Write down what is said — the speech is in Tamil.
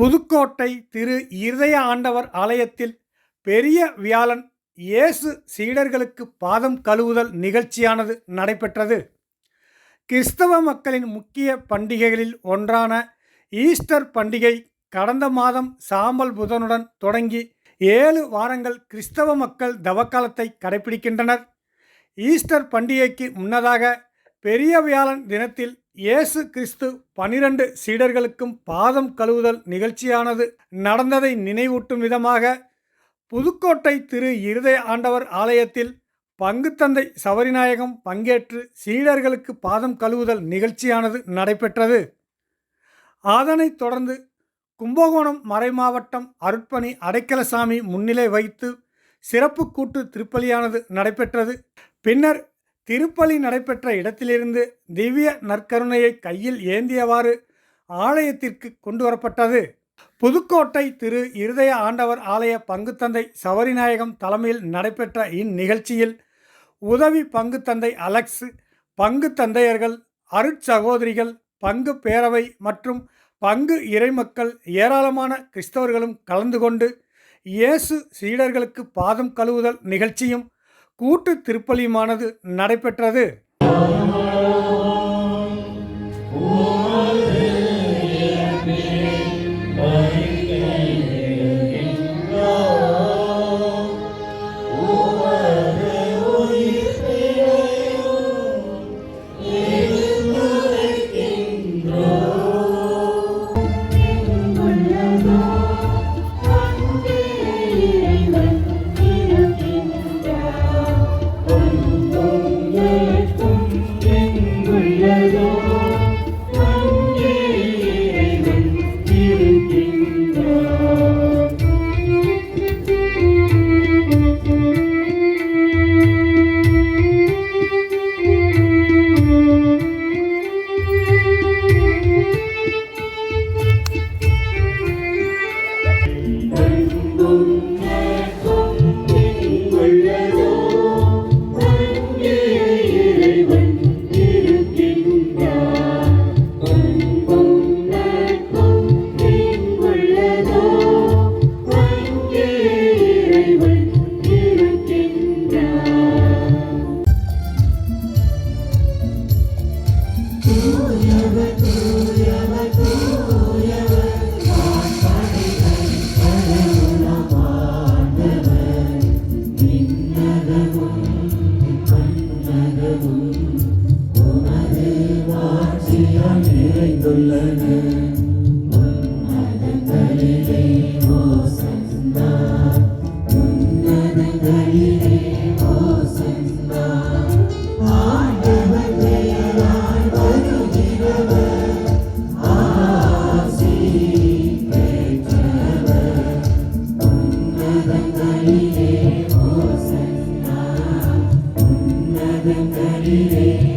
புதுக்கோட்டை திரு இருதய ஆண்டவர் ஆலயத்தில் பெரிய வியாழன் இயேசு சீடர்களுக்கு பாதம் கழுவுதல் நிகழ்ச்சியானது நடைபெற்றது. கிறிஸ்தவ மக்களின் முக்கிய பண்டிகைகளில் ஒன்றான ஈஸ்டர் பண்டிகை கடந்த மாதம் சாம்பல் புதனுடன் தொடங்கி ஏழு வாரங்கள் கிறிஸ்தவ மக்கள் தவக்காலத்தை கடைபிடிக்கின்றனர். ஈஸ்டர் பண்டிகைக்கு முன்னதாக பெரிய வியாழன் தினத்தில் இயேசு கிறிஸ்து பனிரெண்டு சீடர்களுக்கும் பாதம் கழுவுதல் நிகழ்ச்சியானது நடந்ததை நினைவூட்டும் விதமாக புதுக்கோட்டை திரு இருதய ஆண்டவர் ஆலயத்தில் பங்குத்தந்தை சபரிநாயகம் பங்கேற்று சீடர்களுக்கு பாதம் கழுவுதல் நிகழ்ச்சியானது நடைபெற்றது. அதனைத் தொடர்ந்து கும்பகோணம் மறைமாவட்டம் அருட்பணி அடைக்கலசாமி முன்னிலை வைத்து சிறப்பு கூட்டு திருப்பலியானது நடைபெற்றது. பின்னர் திருப்பலி நடைபெற்ற இடத்திலிருந்து திவ்ய நற்கருணையை கையில் ஏந்தியவாறு ஆலயத்திற்கு கொண்டு வரப்பட்டது புதுக்கோட்டை திரு இருதய ஆண்டவர் ஆலய பங்குத்தந்தை சவரிநாயகம் தலைமையில் நடைபெற்ற இந்நிகழ்ச்சியில் உதவி பங்குத்தந்தை அலெக்ஸ் பங்கு தந்தையர்கள் அருட்சகோதரிகள் பங்கு பேரவை மற்றும் பங்கு இறைமக்கள் ஏராளமான கிறிஸ்தவர்களும் கலந்து கொண்டு இயேசு சீடர்களுக்கு பாதம் கழுவுதல் நிகழ்ச்சியும் கூட்டு திருப்பலியுமானது நடைபெற்றது. arrependerei.